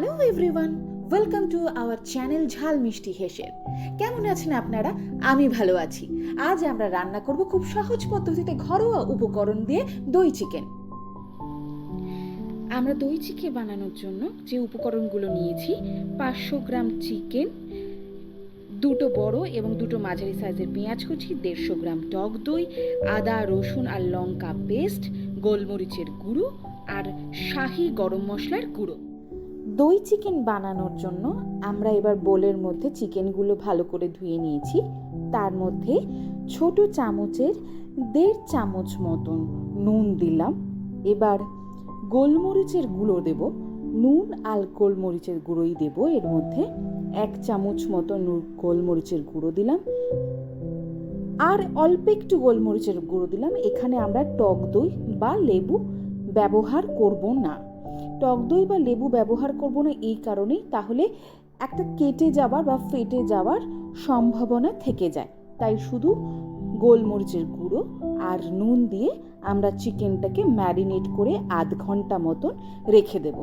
Hello everyone welcome to our channel Jhal Mishti হেসের কেমন আছেন আপনারা? আমি ভালো আছি। আজ আমরা রান্না করব খুব সহজ পদ্ধতিতে ঘরোয়া উপকরণ দিয়ে দই চিকেন আমরা দই চিকেন বানানোর জন্য যে উপকরণগুলো নিয়েছি, পাঁচশো গ্রাম চিকেন দুটো বড় এবং দুটো মাঝারি সাইজের পেঁয়াজ কুচি, দেড়শো গ্রাম টক দই, আদা, রসুন আর লঙ্কা পেস্ট, গোলমরিচের গুঁড়ো আর শাহি গরম মশলার গুঁড়ো। দই চিকেন বানানোর জন্য আমরা এবার বোলের মধ্যে চিকেনগুলো ভালো করে ধুয়ে নিয়েছি। তার মধ্যে ছোট চামচের দেড় চামচ মতন নুন দিলাম। এবার গোলমরিচের গুঁড়ো দেব। নুন আর গোলমরিচের গুঁড়োই দেব। এর মধ্যে এক চামচ মতো গোলমরিচের গুঁড়ো দিলাম। আর অল্প একটু গোলমরিচের গুঁড়ো দিলাম। এখানে আমরা টক দই বা লেবু ব্যবহার করব না। টক দই বা লেবু ব্যবহার করব না এই কারণেই, তাহলে একটা কেটে যাবার বা ফেটে যাওয়ার সম্ভাবনা থেকে যায়। তাই শুধু গোলমরিচের গুঁড়ো আর নুন দিয়ে আমরা চিকেনটাকে ম্যারিনেট করে আধ ঘণ্টা মতন রেখে দেব।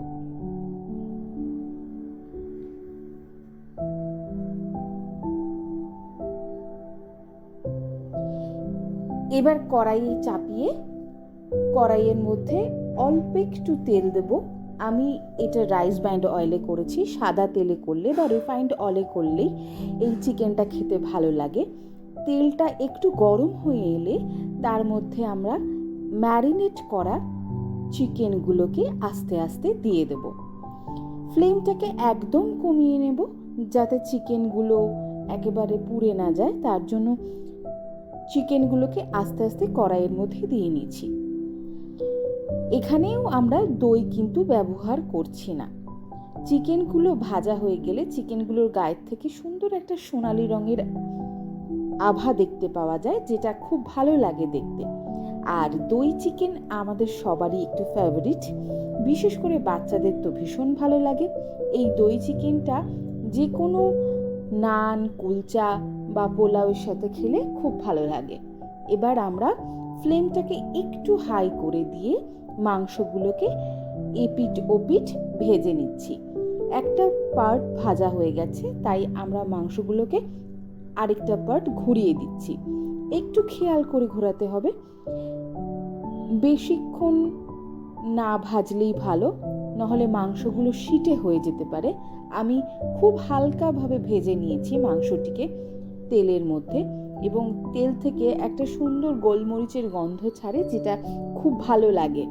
এবার কড়াই চাপিয়ে কড়াইয়ের মধ্যে অল্প একটু তেল দেব। আমি এটা রাইস ব্যান্ড অয়েলে করেছি, সাদা তেলে করলে বা রিফাইন্ড অয়েলে করলেই এই চিকেনটা খেতে ভালো লাগে। তেলটা একটু গরম হয়ে এলে তার মধ্যে আমরা ম্যারিনেট করা চিকেনগুলোকে আস্তে আস্তে দিয়ে দেব। ফ্লেমটাকে একদম কমিয়ে নেব যাতে চিকেনগুলো একেবারে পুড়ে না যায়। তার জন্য চিকেনগুলোকে আস্তে আস্তে কড়াইয়ের মধ্যে দিয়ে নিয়েছি। এখানেও আমরা দই কিন্তু ব্যবহার করছি না। চিকেনগুলো ভাজা হয়ে গেলে চিকেনগুলোর গায়ের থেকে সুন্দর একটা সোনালি রঙের আভা দেখতে পাওয়া যায়, যেটা খুব ভালো লাগে দেখতে। আর দই চিকেন আমাদের সবারই একটু ফেভারিট বিশেষ করে বাচ্চাদের তো ভীষণ ভালো লাগে। এই দই চিকেনটা যে কোনো নান, কুলচা বা পোলাওয়ের সাথে খেলে খুব ভালো লাগে। এবার আমরা ফ্লেমটাকে একটু হাই করে দিয়ে মাংসগুলোকে এপিট ওপিট ভেজে নিচ্ছি। একটা পার্ট ভাজা হয়ে গেছে, তাই আমরা মাংসগুলোকে আরেকটা পার্ট ঘুরিয়ে দিচ্ছি। একটু খেয়াল করে ঘোরাতে হবে। বেশিক্ষণ না ভাজলেই ভালো, নাহলে মাংসগুলো শিটে হয়ে যেতে পারে। আমি খুব হালকাভাবে ভেজে নিয়েছি মাংসটিকে তেলের মধ্যে এবং তেল থেকে একটা সুন্দর গোলমরিচের গন্ধ ছাড়ে, যেটা খুব ভালো লাগে।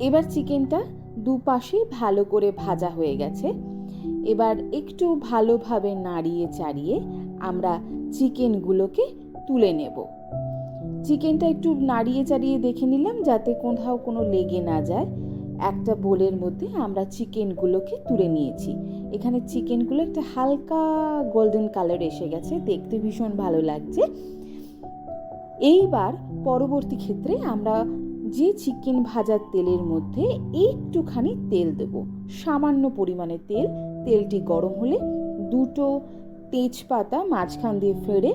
এবার চিকেনটা দুপাশেই ভালো করে ভাজা হয়ে গেছে। এবার একটু ভালোভাবে নাড়িয়ে চাড়িয়ে আমরা চিকেনগুলোকে তুলে নেব। চিকেনটা একটু নাড়িয়ে চাড়িয়ে দেখে নিলাম যাতে কোথাও কোনো লেগে না যায়। একটা বোলের মধ্যে আমরা চিকেনগুলোকে তুলে নিয়েছি। এখানে চিকেনগুলো একটা হালকা গোল্ডেন কালার এসে গেছে, দেখতে ভীষণ ভালো লাগছে। এইবার পরবর্তী ক্ষেত্রে আমরা যে চিকেন ভাজার তেলের মধ্যে একটুখানি তেল দেব। সামান্য পরিমাণে তেল। তেলটি গরম হলে দুটো তেজপাতা মাঝখান দিয়ে ফেড়ে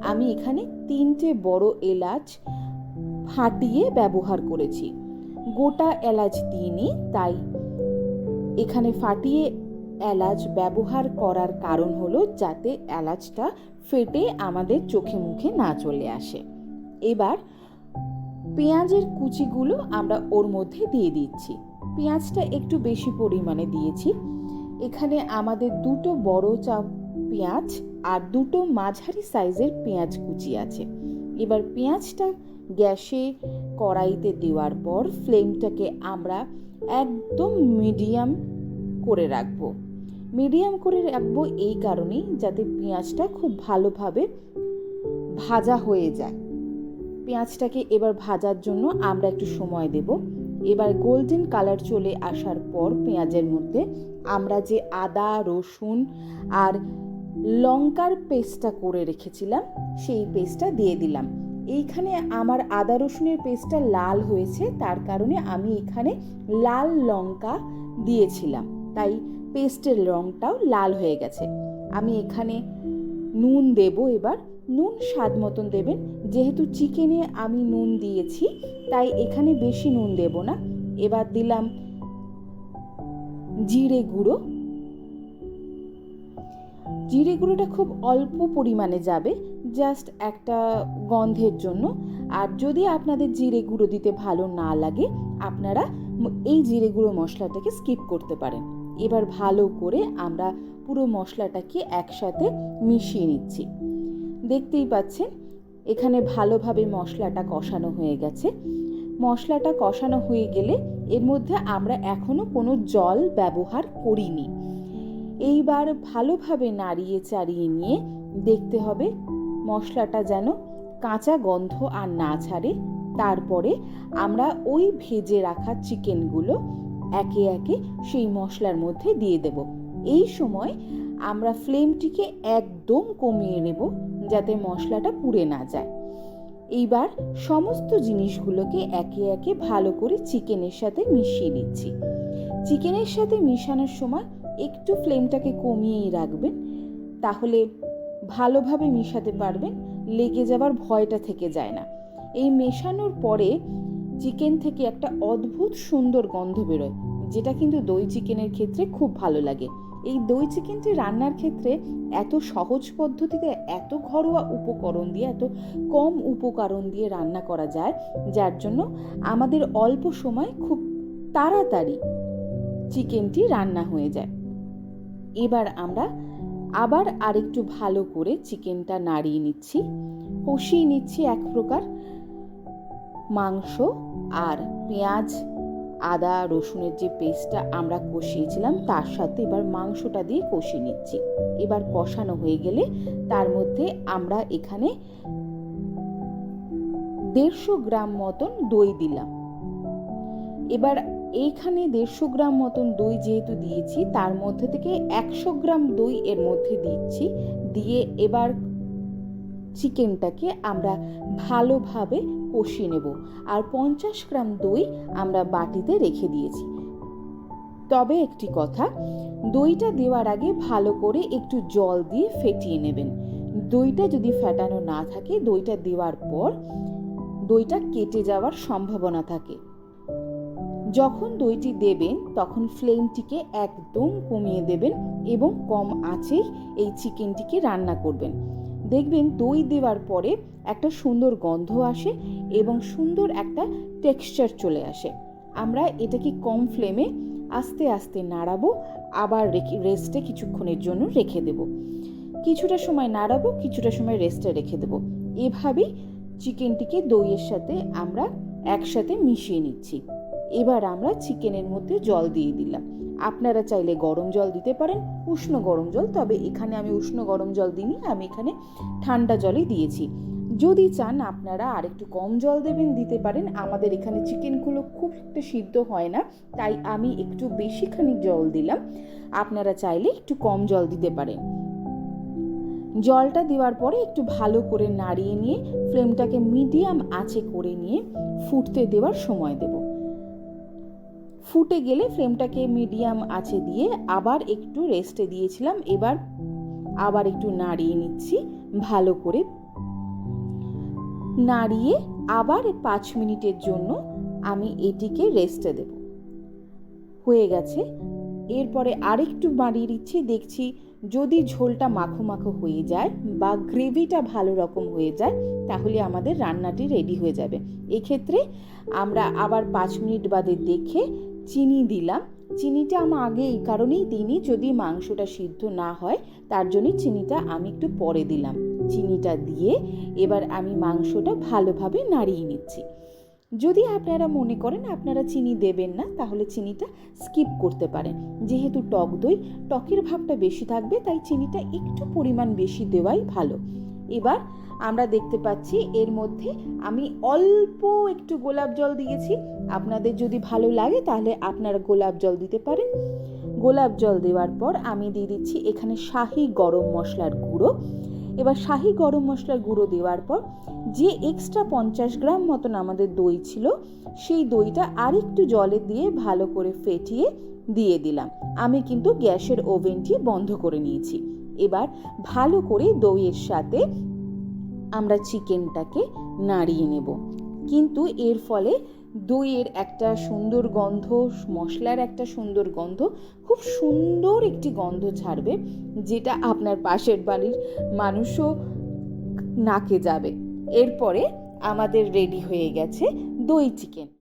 আমি এখানে তিনটে বড় এলাচ ফাটিয়ে ব্যবহার করেছি। গোটা এলাচ দিইনি তাই এখানে ফাটিয়ে এলাচ ব্যবহার করার কারণ হলো যাতে এলাচটা ফেটে আমাদের চোখে মুখে না চলে আসে। এবার পেঁয়াজের কুচিগুলো আমরা ওর মধ্যে দিয়ে দিচ্ছি। পেঁয়াজটা একটু বেশি পরিমাণে দিয়েছি। এখানে আমাদের দুটো বড় চা পেঁয়াজ আর দুটো মাঝারি সাইজের পেঁয়াজ কুচি আছে। এবার পেঁয়াজটা গ্যাসে কড়াইতে দেওয়ার পর ফ্লেমটাকে আমরা একদম মিডিয়াম করে রাখব। মিডিয়াম করে রাখব এই কারণেই যাতে পেঁয়াজটা খুব ভালোভাবে ভাজা হয়ে যায়। পেঁয়াজটাকে এবার ভাজার জন্য আমরা একটু সময় দেব। এবার গোল্ডেন কালার চলে আসার পর পেঁয়াজের মধ্যে আমরা যে আদা, রসুন আর লঙ্কার পেস্টটা করে রেখেছিলাম, সেই পেস্টটা দিয়ে দিলাম। এইখানে আমার আদা, রসুনের পেস্টটা লাল হয়েছে, তার কারণে আমি এখানে লাল লঙ্কা দিয়েছিলাম। তাই পেস্টের রঙটাও লাল হয়ে গেছে। আমি এখানে নুন দেব এবার। নুন স্বাদ মতন দেবেন। যেহেতু চিকেনে আমি নুন দিয়েছি, তাই এখানে বেশি নুন দেব না। এবার দিলাম জিরে গুঁড়ো। জিরে গুঁড়োটা খুব অল্প পরিমাণে যাবে, জাস্ট একটা গন্ধের জন্য। আর যদি আপনাদের জিরে গুঁড়ো দিতে ভালো না লাগে, আপনারা এই জিরে গুঁড়ো মশলাটাকে স্কিপ করতে পারেন। এবার ভালো করে আমরা পুরো মশলাটাকে একসাথে মিশিয়ে নিচ্ছি। দেখতেই পাচ্ছেন, এখানে ভালোভাবে মশলাটা কষানো হয়ে গেছে। মশলাটা কষানো হয়ে গেলে এর মধ্যে আমরা এখনও কোনো জল ব্যবহার করিনি। এইবার ভালোভাবে নাড়িয়ে চাড়িয়ে নিয়ে দেখতে হবে মশলাটা যেন কাঁচা গন্ধ আর না ছাড়ে। তারপরে আমরা ওই ভেজে রাখা চিকেনগুলো একে একে সেই মশলার মধ্যে দিয়ে দেব। এই সময় আমরা ফ্লেমটিকে একদম কমিয়ে নেব যাতে মশলাটা পুড়ে না যায়। এইবার সমস্ত জিনিসগুলোকে একে একে ভালো করে চিকেনের সাথে মিশিয়ে নিচ্ছি। চিকেনের সাথে মিশানোর সময় একটু ফ্লেমটাকে কমিয়েই রাখবেন, তাহলে ভালোভাবে মিশাতে পারবেন, লেগে যাবার ভয়টা থেকে যায় না। এই মেশানোর পরে চিকেন থেকে একটা অদ্ভুত সুন্দর গন্ধ বেরোয়, যেটা কিন্তু দই চিকেনের ক্ষেত্রে খুব ভালো লাগে। এই দই চিকেনটি রান্নার ক্ষেত্রে এত সহজ পদ্ধতিতে, এত ঘরোয়া উপকরণ দিয়ে, এত কম উপকরণ দিয়ে রান্না করা যায়, যার জন্য আমাদের অল্প সময় খুব তাড়াতাড়ি চিকেনটি রান্না হয়ে যায়। এবার আমরা আবার আরেকটু ভালো করে চিকেনটা নাড়িয়ে নিচ্ছি, কষিয়ে নিচ্ছি এক প্রকার মাংস আর পেঁয়াজ আদা, রসুনের যে পেস্টটা আমরা কষিয়েছিলাম, তার সাথে এবার মাংসটা দিয়ে কষিয়ে নিচ্ছি। এবার কষানো হয়ে গেলে তার মধ্যে আমরা এখানে দেড়শো গ্রাম মতন দই দিলাম। এবার এইখানে দেড়শো গ্রাম মতন দই যেহেতু দিয়েছি, তার মধ্যে থেকে একশো গ্রাম দই এর মধ্যে দিচ্ছি। দিয়ে এবার চিকেনটাকে আমরা ভালোভাবে কষিয়ে নেব। আর পঞ্চাশ গ্রাম দই আমরা বাটিতে রেখে দিয়েছি। তবে একটি কথা, দইটা দেওয়ার আগে ভালো করে একটু জল দিয়ে ফেটিয়ে নেবেন। দইটা যদি ফেটানো না থাকে, দইটা দেওয়ার পর দইটা কেটে যাওয়ার সম্ভাবনা থাকে। যখন দইটি দেবেন, তখন ফ্লেমটিকে একদম কমিয়ে দেবেন এবং কম আঁচেই এই চিকেনটিকে রান্না করবেন। দেখবেন দই দেওয়ার পরে একটা সুন্দর গন্ধ আসে এবং সুন্দর একটা টেক্সচার চলে আসে। আমরা এটাকে কম ফ্লেমে আস্তে আস্তে নাড়াবো, আবার রেখে রেস্টে কিছুক্ষণের জন্য রেখে দেব। কিছুটা সময় নাড়াবো, কিছুটা সময় রেস্টে রেখে দেব। এভাবেই চিকেনটিকে দইয়ের সাথে আমরা একসাথে মিশিয়ে নিচ্ছি। এবার আমরা চিকেনের মধ্যে জল দিয়ে দিলাম। আপনারা চাইলে গরম জল দিতে পারেন, উষ্ণ গরম জল। তবে এখানে আমি উষ্ণ গরম জল দিইনি, আমি এখানে ঠান্ডা জলই দিয়েছি। যদি চান আপনারা আরেকটু কম জল দেবেন, দিতে পারেন। আমাদের এখানে চিকেনগুলো খুব একটা সিদ্ধ হয় না, তাই আমি একটু বেশিখানি জল দিলাম। আপনারা চাইলে একটু কম জল দিতে পারেন। জলটা দেওয়ার পরে একটু ভালো করে নাড়িয়ে নিয়ে, ফ্লেমটাকে মিডিয়াম আঁচে করে নিয়ে, ফুটতে দেওয়ার সময় দেব। ফুটে গেলে ফ্লেমটাকে মিডিয়াম আছে দিয়ে আবার একটু রেস্টে দিয়েছিলাম। এবার আবার একটু নাড়িয়ে নিচ্ছি, ভালো করে। নাড়িয়ে আবার পাঁচ মিনিটের জন্য আমি এটিকে রেস্টে দেব। হয়ে গেছে। এরপরে আরেকটু বাড়িয়ে দিচ্ছি, দেখছি যদি ঝোলটা মাখো মাখো হয়ে যায় বা গ্রেভিটা ভালো রকম হয়ে যায়, তাহলে আমাদের রান্নাটি রেডি হয়ে যাবে। এক্ষেত্রে আমরা আবার পাঁচ মিনিট বাদে দেখে চিনি দিলাম। চিনিটা আমি আগে এই কারণেই দিইনি, যদি মাংসটা সিদ্ধ না হয়, তার জন্যই চিনিটা আমি একটু পরে দিলাম। চিনিটা দিয়ে এবার আমি মাংসটা ভালোভাবে নাড়িয়ে নিচ্ছি। যদি আপনারা মনে করেন আপনারা চিনি দেবেন না, তাহলে চিনিটা স্কিপ করতে পারেন। যেহেতু টক দই, টকের ভাবটা বেশি থাকবে, তাই চিনিটা একটু পরিমাণ বেশি দেওয়াই ভালো। এবার আমরা দেখতে পাচ্ছি এর মধ্যে আমি অল্প একটু গোলাপ জল দিয়েছি। আপনাদের যদি ভালো লাগে তাহলে আপনারা গোলাপ জল দিতে পারেন। গোলাপ জল দেওয়ার পর আমি দিয়ে দিচ্ছি এখানে শাহি গরম মশলার গুঁড়ো। এবার শাহি গরম মশলার গুঁড়ো দেওয়ার পর যে এক্সট্রা পঞ্চাশ গ্রাম মতন আমাদের দই ছিল, সেই দইটা আরেকটু জলে দিয়ে ভালো করে ফেটিয়ে দিয়ে দিলাম। আমি কিন্তু গ্যাসের ওভেনটি বন্ধ করে নিয়েছি। এবার ভালো করে দইয়ের সাথে আমরা চিকেনটাকে নাড়িয়ে নেব। কিন্তু এর ফলে দইয়ের একটা সুন্দর গন্ধ, মশলার একটা সুন্দর গন্ধ, খুব সুন্দর একটি গন্ধ ছাড়বে, যেটা আপনার পাশের বাড়ির মানুষও নাকে যাবে। এরপরে আমাদের রেডি হয়ে গেছে দই চিকেন।